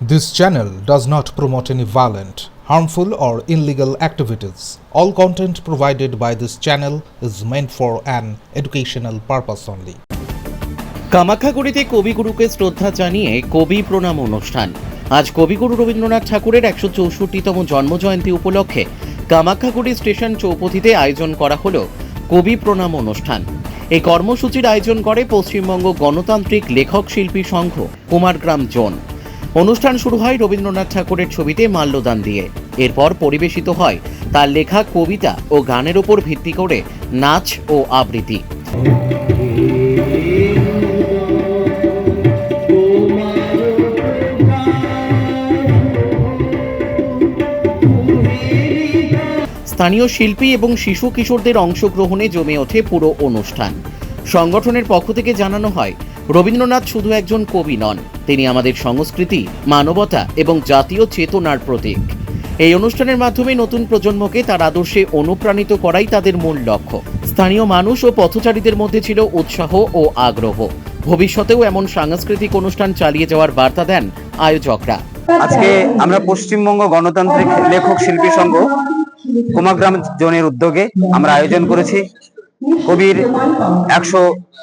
This channel does not promote any violent, harmful, or illegal activities. All content provided by this channel is meant for an educational purpose only. কামাখ্যাগুড়িতে কবিগুরুকে শ্রদ্ধা জানিয়ে কবি প্রণাম অনুষ্ঠান আজ কবিগুরু রবীন্দ্রনাথ ঠাকুরের একশো চৌষট্টিতম জন্মজয়ন্তী উপলক্ষে কামাখ্যাগুড়ি স্টেশন চৌপথিতে আয়োজন করা হলো কবি প্রণাম অনুষ্ঠান এই কর্মসূচির আয়োজন করে পশ্চিমবঙ্গ গণতান্ত্রিক লেখক শিল্পী সংঘ কুমারগ্রাম জোন অনুষ্ঠান শুরু হয় রবীন্দ্রনাথ ঠাকুরের ছবিতে মাল্যদান দিয়ে। এরপর পরিবেশিত হয় তার লেখা, কবিতা ও গানের ওপর ভিত্তি করে নাচ ও আবৃত্তি। স্থানীয় শিল্পী এবং শিশু কিশোরদের অংশগ্রহণে জমে ওঠে পুরো অনুষ্ঠান। সংগঠনের পক্ষ থেকে জানানো হয় রবীন্দ্রনাথ শুধু একজন কবি নন, তিনি আমাদের সংস্কৃতি, মানবতা এবং জাতীয় চেতনার প্রতীক। এই অনুষ্ঠানের মাধ্যমে নতুন প্রজন্মকে তার আদর্শে অনুপ্রাণিত করাই তাদের মূল লক্ষ্য। স্থানীয় মানুষ ও পথচারীদের মধ্যে ছিল উৎসাহ ও আগ্রহ। ভবিষ্যতেও এমন সাংস্কৃতিক অনুষ্ঠান চালিয়ে যাওয়ার বার্তা দেন আয়োজকরা। আজকে আমরা পশ্চিমবঙ্গ গণতান্ত্রিক লেখক শিল্পী সংঘ, কুমাগ্রাম জোনের উদ্যোগে আমরা আয়োজন করেছি। কবির একশো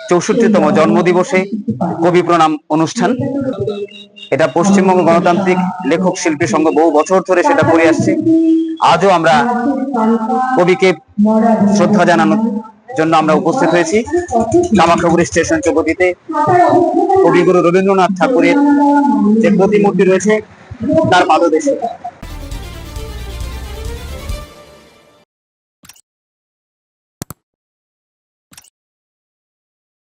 চৌষট্টিতম জন্মদিবসে কবি প্রণাম অনুষ্ঠান। এটা পশ্চিমবঙ্গ গণতান্ত্রিক লেখক শিল্পী সংঘ বহু বছর ধরে সেটা করে আসছে। আজও আমরা কবিকে শ্রদ্ধা জানানোর জন্য আমরা উপস্থিত হয়েছি। কামাখ্যাগুড়ি স্টেশন চৌপতিতে কবিগুরু রবীন্দ্রনাথ ঠাকুরের যে প্রতিমূর্তি রয়েছে, তার পাদদেশে।